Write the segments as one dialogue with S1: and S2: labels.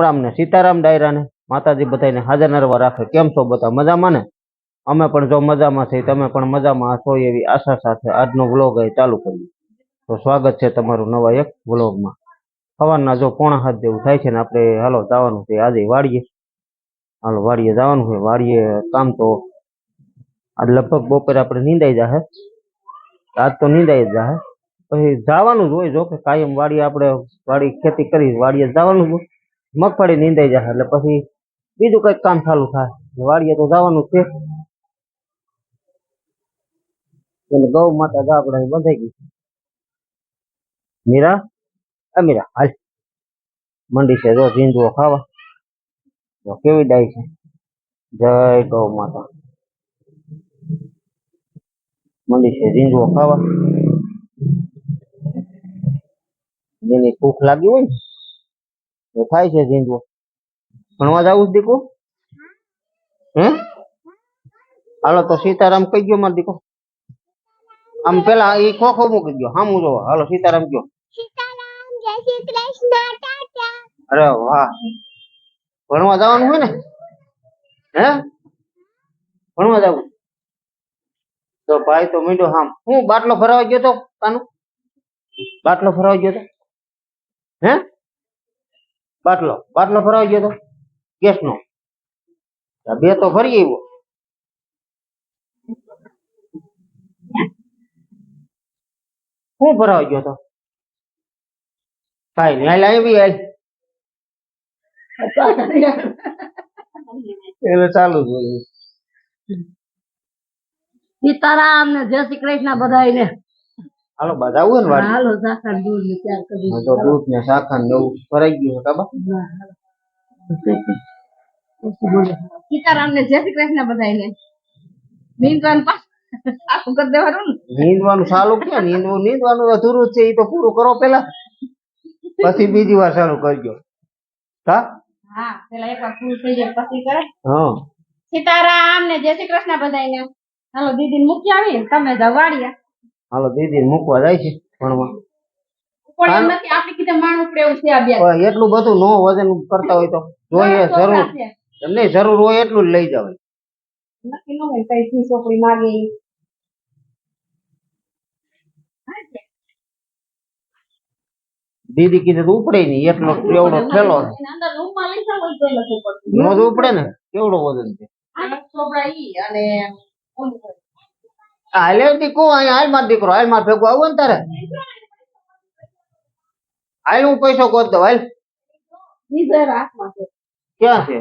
S1: રામ ને સીતારામ ડાયરા ને માતાજી બધાને હાજર નરવા રાખે. કેમ છો બધા? મજામાં ને? અમે પણ જો મજામાં છીએ, તમે પણ મજામાં છો એવી આશા સાથે આજનો વ્લોગ અહીં ચાલુ કરીએ. તો સ્વાગત છે તમારું નવા એક વ્લોગમાં. સવારના જો પોણા હાથ જેવું થાય છે ને, આપણે હાલો જવાનું છે, આજે વાડીએ. હાલો, વાડીએ જવાનું છે. વાડીએ કામ તો આજ લગભગ બપોરે આપણે નીંદાઈ જાહે. આજ તો નીંદાઈ જ જાહે. પછી જવાનું જ હોય જો કે કાયમ વાડીએ આપણે વાડી ખેતી કરી, વાડીએ જવાનું જ હોય. મગફળી નીંદાઈ જાય એટલે પછી બીજું કંઈક કામ ચાલુ થાય. વાડીએ તો જવાનું છે. એટલે ગૌ માતા ગા આપણે બંધાઈ ગઈ મીરા? એ મીરા, હાલ. મંડી છે, જો ઝીંઝુઓ ખાવા. જો કેવી ડાય છે. જય ગૌ માતા. મંડી છે ઝીંઝુઓ ખાવા. જેની ભૂખ લાગી હોય ને તો થાય છે ઝીંઝવો ભણવા જાવું છે દીકુ હે? હાલો તો સીતારામ કહી ગયો મારો દીકો આમ પેલા એ ખોખો મૂકી ગયો હા જોવો. હાલો સીતારામ ગયો અરે વાહ. ભણવા જવાનું હોય ને? હે? ભણવા જવું. તો ભાઈ તો મીંડો હામ. હું બાટલો ફરવા ગયો તો કાનું? બાટલો ફરવા ગયો તો? હે? બાટલો. બાટલો ભરાવા ગયો તો? ગેસ નો બે તો ભરી આવ્યો. હું ભરાવા ગયો તો? કાઈ નહીં આવી એટલે ચાલુ જ હોય.
S2: સીતારામ ને જય શ્રી કૃષ્ણ બધાયને.
S1: હાલો બધા ને વાડી?
S2: હાલો સાખર દૂધ ને ત્યાર કરી
S1: તો દૂધ ને સાખર ને એવું ભરાઈ ગયું કાબા
S2: સીતારામ ને જય શ્રી કૃષ્ણ બધાયને. નીંદવાનું પાસ આખું કરી દેવાનું
S1: નીંદવાનું ચાલુ ક્યાં નીંદવું? નીંદવાનું અધૂરું છે એ તો પૂરું કરો પેલા. પછી બીજી વાર ચાલુ કરજો. હા?
S2: હા પેલા એકવાર પૂરું થઈ જાય પછી કરે.
S1: હા.
S2: સીતારામ ને જય શ્રી કૃષ્ણ બધા હાલો દીદી મૂકી આવી તમે જાવ વાડિયા
S1: હાલો દીદી મૂકવા જાય છે ભણવા. એટલું બધું નો વજન કરતા હોય તો જોઈએ જરૂર. એમને જરૂર હોય એટલું જ લઈ જવાય.
S2: નક્કી ન હોય કઈ થી છોકરી માગે
S1: દીદી કીધું ઉપડે નહીં એટલો કેવડો
S2: પડતું.
S1: નો ઉપડે ને કેવડો વજન છે?
S2: છોકરા ઈ અને ઓલું હોય.
S1: હાલે દીકરો અહીંયા હાલ માર દીકરો હાલ માર ભેગું આવું ને તારે. હાલ હું પૈસો ગોત દઉં હાલ. ક્યાં છે?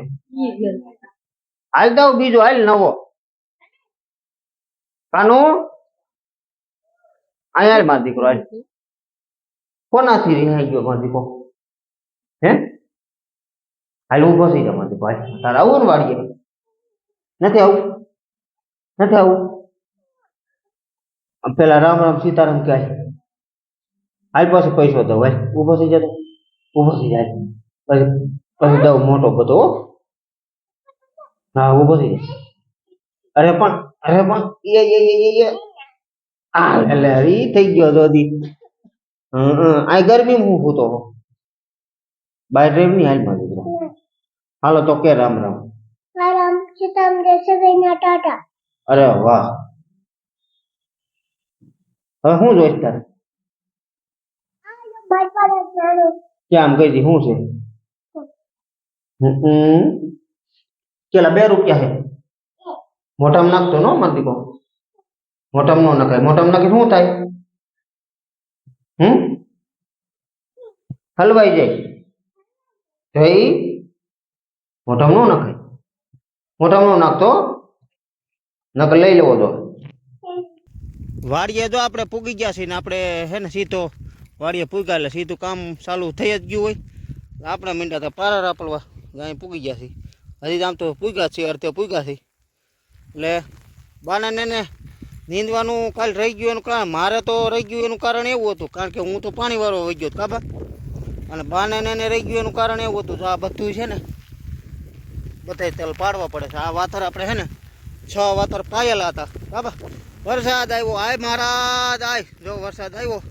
S1: હાલ દઉં બીજો હાલ નવો. કાનું? અહીંયા હાલ માર દીકરો હાલ. કોનાથી રિહાઈ ગયો માર દીકરો? હે? હાલ ઊભો થઈ જા માર દીકરો હાલ. તારે આવું ને વાડીએ? નથી આવું? નથી આવું? આમ પેલા રામ રામ સીતારામ કહે હાલ પાછો પૈસો દઉં ભાઈ ઊભો થઈ જતો ઊભો થઈ જાય પછી પછી દઉં મોટો બધો હા. ઊભો થઈ જાય અરે પણ અરે પણ એ એ એ એ એ. આ એટલે ઈ થઈ ગયો દોદી. આ ગરમી હું હોતો બાય ડ્રાઈવની હાલમાં દીકરો હાલો તો કે રામ રામ.
S3: રામ સીતારામ જય શ્રી ટાટા.
S1: અરે વાહ. હવે શું જોઈશ તારે
S3: મારી પાસે જાણો
S1: ક્યાં આમ કહી દી શું છે હમ હમ. કેલા બે રૂપિયા છે મોટામાં નાખતો નો માર દીકરો મોટામાં ન નખાય મોટામાં નાખી શું થાય હમ હલવાઈ જાય જઈ મોટામાં ન નખાય મોટામાં ન નાખતો નકર લઈ લેવો તો વાડીએ જો આપણે પૂગી ગયા છીએ ને આપણે હે ને સીધો વાડીએ પૂગ્યા એટલે સીધું કામ ચાલુ થઈ જ ગયું હોય. આપણે મીંડા તો પારા રાપલવા ગાય પૂગી ગયા છીએ. હજી આમ તો પૂગ્યા છીએ અર્થે પૂગ્યા છીએ. એટલે બાનાને ને નીંદવાનું કાલ રહી ગયું એનું કારણ, મારે તો રહી ગયું એનું કારણ એવું હતું, કારણ કે હું તો પાણીવાળો વહી ગયો કાબા અને બાને ને રહી ગયું એનું કારણ એવું હતું, તો આ બધું છે ને બધાય તેલ પાડવા પડે છે. આ વાતર આપણે છે ને છ વાતર પાયેલા હતા બાબા વરસાદ આવ્યો. આય મહારાજ આય. જો વરસાદ આવ્યો.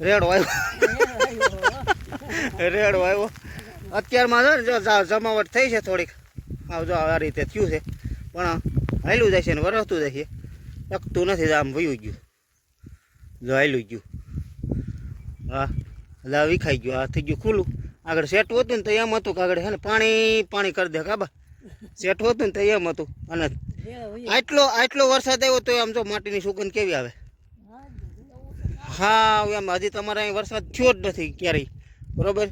S1: રેડો આવ્યો. રેડો આવ્યો. અત્યારમાં જો જમાવટ થઈ છે થોડીક. આવ જો આ રીતે થયું છે. પણ હાલ્યું જાય છે ને વરસતું જાય છે. ટકતું નથી આમ વયું ગયું. જો હાલ્યું ગયું. હા એટલે વિખાઈ ગયું. આ થઈ ગયું ખુલ્લું. આગળ સેટું હતું ને તો એમ હતું કે આગળ હે ને પાણી પાણી કરી દે કાબા સેટું હતું ને તો એમ હતું. અને આટલો આટલો વરસાદ આવ્યો તો આમ જો માટીની સુગંધ કેવી આવે? હા એમ હજી તમારે અહીં વરસાદ થયો જ નથી ક્યારેય. બરોબર?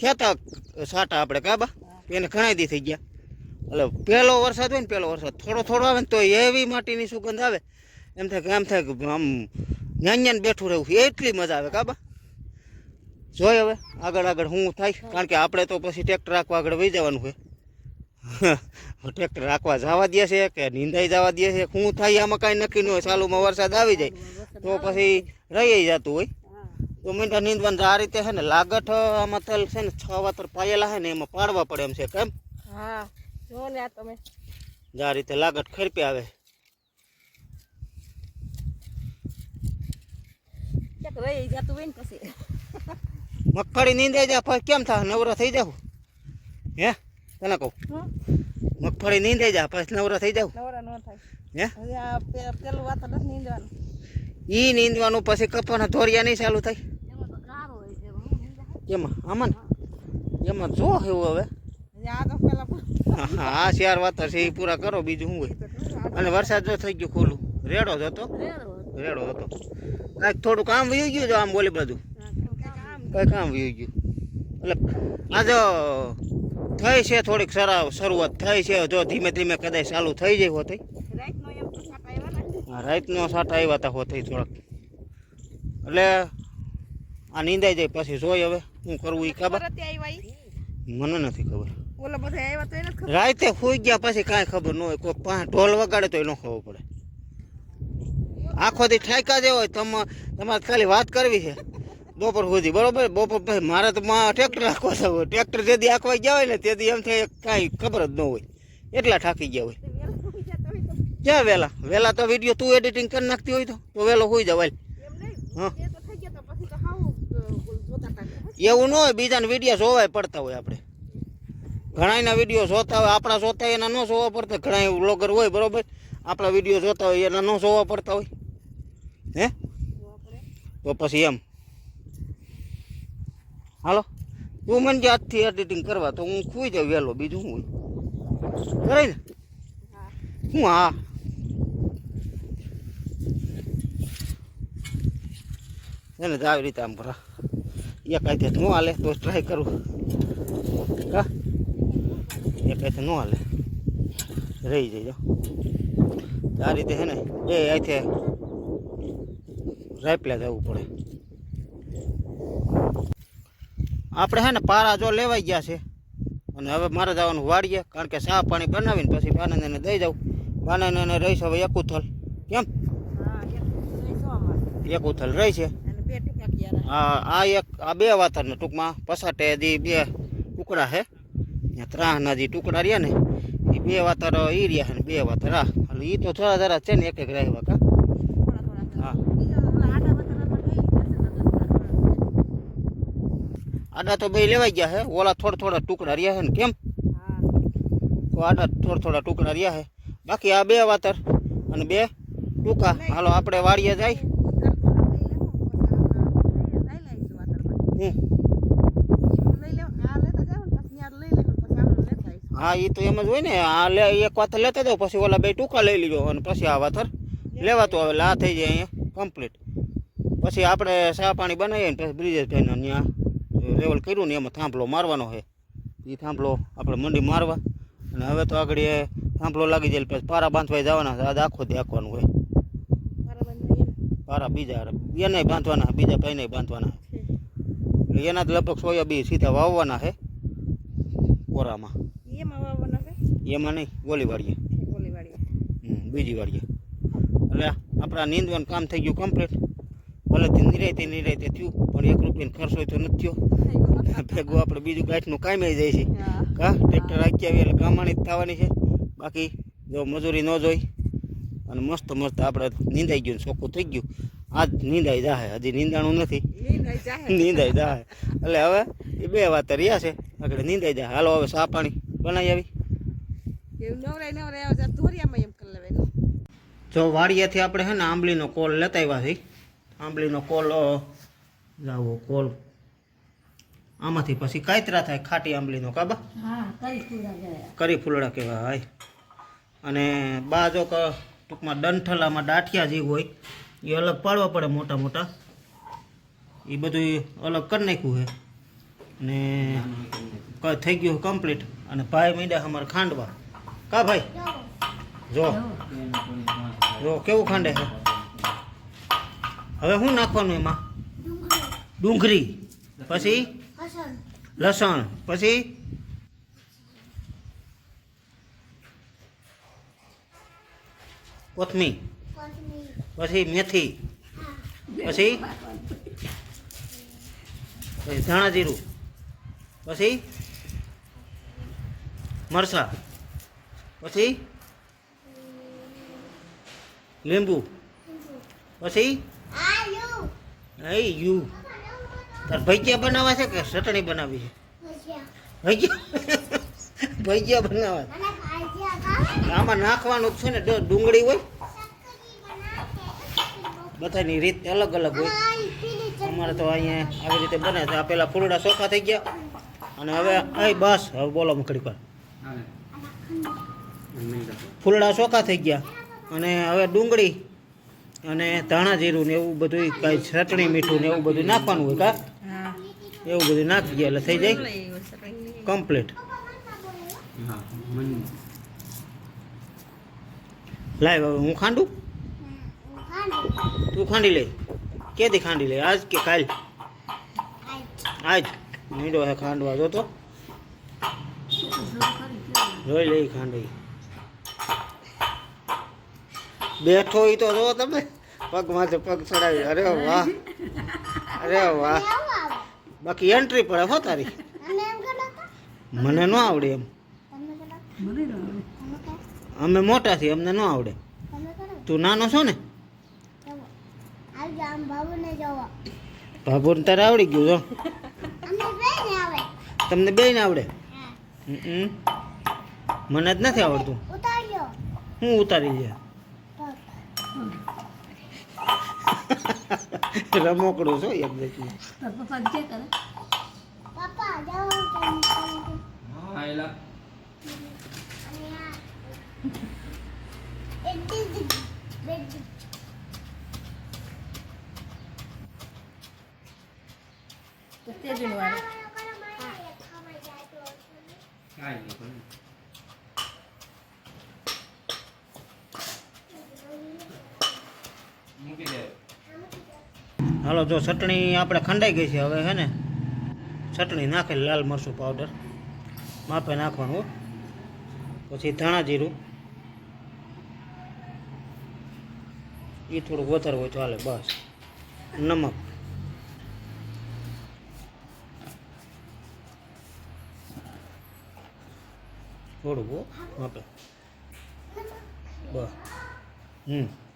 S1: ખેતા સાટા આપણે કાબા એને ઘણા દી થઈ ગયા. એટલે પહેલો વરસાદ હોય ને પહેલો વરસાદ. થોડો થોડો આવે ને તો એવી માટીની સુગંધ આવે. એમ થાય કે આમ થાય કે આમ ન્યાન્યાને બેઠું રહેવું. એટલી મજા આવે કાબા જોઈ હવે આગળ આગળ હું થાય. કારણ કે આપણે તો પછી ટ્રેક્ટર રાખવા આગળ વહી જવાનું હોય ટ્રેક્ટર રાખવા જવા દે છે કે નિંદાઈ જવા દે છે? શું થાય આમાં કાંઈ નક્કી ન હોય. ચાલુમાં વરસાદ આવી જાય. તો પછી રહી જતું હોય. તો મીંડા નીંદવાનું આ રીતે છે ને લાગઠ આમાં તલ છે ને છ વાતર પાયેલા છે ને એમાં પાડવા પડે એમ છે કેમ
S2: હા જો ને આ તમે.
S1: આ રીતે લાગઠ ખેરપી આવે.
S2: રહી જતું હોય ને પછી.
S1: મગફળી નીંદાઈ જાય પછી કેમ થાય? નવરા થઈ જાવ હે? તને કહું? મગફળી નીંદાઈ જાય પછી નવરા થઈ જાવ
S2: નવરા ન થાય.
S1: હે?
S2: આ પેલું વાત નથી નીંદવાનું.
S1: ઈ નીંદવાનું પછી કપાના ધોરિયા નહીં ચાલુ થાય.
S2: એમાં
S1: આમાં એમાં જો એવું હવે. હા શિયાર ચાર વાત છે એ પૂરા કરો બીજું શું હોય? અને વરસાદ જો થઈ ગયો ખોલું. રેડો જ હતો. રેડો હતો. કાંઈક થોડું કામ વયું ગયું જો આમ બોલી બધું. કઈ કામ વયું ગયું. એટલે આ જો થઈ છે થોડીક સરા શરૂઆત થઈ છે. જો ધીમે ધીમે કદાચ ચાલુ થઈ જાય હોતી.
S2: રાતનો સાટા આવ્યા
S1: હતા હોત થોડાક. એટલે આ નીંદાઈ જાય પછી જોઈ હવે શું કરવું એ ખબર મને નથી ખબર. રાતે સુઈ ગયા પછી કાંઈ ખબર ન હોય. કોઈ પાંચ ઢોલ વગાડે તો ન ખબર પડે. આખો દી ઠાકા જેવો હોય. તમે તમારે ખાલી વાત કરવી છે. બપોર સુધી, બરોબર? બપોર પછી મારે તો માં ટ્રેક્ટર આખવા જવું ટ્રેક્ટર જેથી આખવા ગયા હોય ને, તેથી એમ થાય કાંઈ ખબર જ ન હોય. એટલા થાકી ગયા હોય. ક્યાં વહેલા વહેલા તો વીડિયો તું એડિટિંગ કરી નાખતી હોય તો. તો વહેલો હોઈ જવાય હા. એવું ન હોય, બીજાના વીડિયો જોવાય પડતા હોય આપણે. ઘણાના વીડિયો જોતા હોય, આપણા જોતા હોય, એના ન જોવા પડતા. ઘણા વ્લોગર હોય, બરોબર? આપણા વીડિયો જોતા હોય, એના ન જોવા પડતા હોય. હે? તો પછી એમ. હાલો. તું મને જાતથી એડિટિંગ કરવા તો હું ખુઈ જાઉં વહેલો, બીજું હું? હોય કરે ને? હું હા. એને જ આવી રીતે આમ ભરા એક હાથે ન હાલે તો ટ્રાય કરું. હા એક હાથે ન હાલે. રહી જઈજો આ રીતે હે ને, બે હાથે રાપલા જવું પડે. આપણે હે ને પારા જો લેવાઈ ગયા છે. અને હવે મારે જવાનું વાડીએ કારણ કે ચા પાણી બનાવીને પછી બાનંદને દઈ જાઉં. બાનંદને રહીશ હવે એક ઉથલ કેમ?
S2: હા એક
S1: ઉથલ રહી છે.
S2: અને બે ટૂંકા ક્યારે.
S1: આ આ એક આ બે વાતરને ટૂંકમાં. પસાટે દી બે ટુકડા છે ત્રાહના જે ટુકડા રહ્યા ને એ બે વાતર ઈ રહ્યા ને બે વાતર હા એટલે એ તો થોડા જરા છે ને એક એક રહેવા કા. હા
S2: બીજા તો ઓલા આડા બતાડા તો લઈ
S1: આડા તો બે લેવાઈ ગયા છે ઓલા થોડા થોડા ટુકડા રહ્યા છે ને કેમ?
S2: હા
S1: તો આડા થોડા થોડા ટુકડા રહ્યા છે બાકી આ બે વાતર અને બે ટૂંકા. હાલો આપણે વાડીએ જાય. હમ. હા એ તો એમ જ હોય ને આ લે એક વાતર લેતા જાવ પછી ઓલા બે ટૂંકા લઈ લીધો અને પછી આ વાતર લેવાતું આવે એટલે આ થઈ જાય અહીંયા કમ્પ્લીટ પછી આપણે ચા પાણી બનાવીએ ને પછી બ્રિજેશભાઈને ત્યાં લેવલ કર્યું ને એમાં થાંભલો મારવાનો છે. એ થાંભલો આપણે મંડી મારવા. અને હવે તો આગળ એ થાંભલો લાગી જાય પછી પારા બાંધવા જવાના છે. આજ આખો દી આખવાનું હોય. પારા બીજા એને બાંધવાના બીજા ભાઈને બાંધવાના એટલે એના જ લગભગ સોયાબી સીધા વાવવાના છે કોરામાં. એમાં નહીં ગોલી વાળીએ બીજી વાળીએ એટલે આપણા નીંદવાનું કામ થઈ ગયું કમ્પ્લીટ ભલે નિરાયતે નિરાયતે થયું. પણ એક રૂપિયાનો ખર્ચ હોય તો નથી થયો. ભેગું આપણે બીજું ગાંઠનું કામે જાય છે. કા ટ્રેક્ટર આખી આવી એટલે કામાણી જ થવાની છે. બાકી જો મજૂરી ન જોઈ અને મસ્ત મસ્ત આપણે નીંદાઈ ગયું ચોખ્ખું થઈ ગયું. આજ નીંદાઈ જાહે. હજી નીંદાણું નથી. નીંદાઈ જાહે. એટલે હવે એ બે વાત રહ્યા છે. આગળ નીંદાઈ જાય હાલો હવે સા પાણી બનાવી આવી. જો વાડિયાથી આપણે છે ને આંબલીનો કોલ લેતા આવ્યા છે આંબલીનો કોલ જાવો કોલ આમાંથી પછી કાયતરા થાય ખાટી આંબલીનો કાબા કરી ફૂલડા કહેવાય અને બા જો ક ટૂંકમાં ડંઠલામાં દાંઠિયા જે હોય એ અલગ પાડવા પડે મોટા મોટા. એ બધું અલગ કરી નાખ્યું છે ને ક- થઈ ગયું કમ્પ્લીટ અને ભાઈ મીડા અમારે ખાંડવા. કા ભાઈ? જો. જો કેવું ખાંડે છે હવે શું નાખવાનું એમાં? ડુંગળી પછી? લસણ. પછી? કોથમી
S3: કોથમીર
S1: પછી મેથી પછી? ધાણા જીરું પછી? મરસા પછી? લીંબુ પછી? યુ તાર ભજીયા બનાવવા છે કે ચટણી બનાવી છે?
S3: ભજીયા?
S1: ભજીયા બનાવવા આમાં નાખવાનું જ છે ને ડુંગળી હોય. બધાની રીત અલગ અલગ હોય. અમારે તો અહીંયા આવી રીતે બને છે. આ પેલા ફૂલડા ચોખા થઈ ગયા. અને હવે અહીં બસ. હવે બોલો મકડી પર. ફૂલડા ચોખા થઈ ગયા. અને હવે ડુંગળી અને ધાણા જીરું ને એવું બધું કાંઈ ચટણી મીઠું ને એવું બધું નાખવાનું હોય કા? એવું બધું નાખી ગયા એટલે થઈ જાય. કમ્પ્લીટ લાય બાબા હું ખાંડું? તું ખાંડી લે. કેથી ખાંડી લે? આજ કે કાલ? આજ. મીંડો હે ખાંડવા જો તો. જોઈ લઈ ખાંડી બેઠો ઈ તો જો તમે. પગ માથે પગ ચડાવી. અરે વાહ. અરે વાહ. બાકી એન્ટ્રી પડે હો તારી. મને ન આવડે એમ. અમે મોટા છીએ અમને ન આવડે. તું નાનો છો ને?
S3: બાબુને
S1: તારે આવડી ગયું જો. તમને બે ને આવડે હમ. મને જ નથી આવડતું. હું ઉતારી
S3: તો
S1: રમોકડું છો એક દેખી
S3: પપ્પા જાઓ તમે અને આ એડી દી બેડી
S2: તેજું વાળું
S1: હાલો, જો ચટણી આપણે ખંડાઈ ગઈ છે હવે, હે ને? ચટણી નાખેલી, લાલ મરચું પાવડર માપે નાખવાનું પછી ધાણા જીરું. એ થોડુંક વધારે હોય ચાલે બસ. નમક. થોડુંક માપે. બસ. હમ.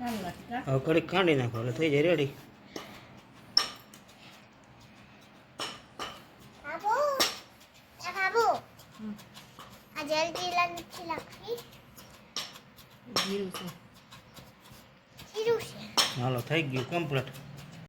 S1: હવે કડીક ખાંડી નાખો એટલે થઈ જાય રેડી
S3: બાબુ એ બાબુ આ જલ્દી નથી લખી.
S2: જીરું છે.
S3: જીરું છે.
S1: હાલો થઈ ગયું કમ્પ્લીટ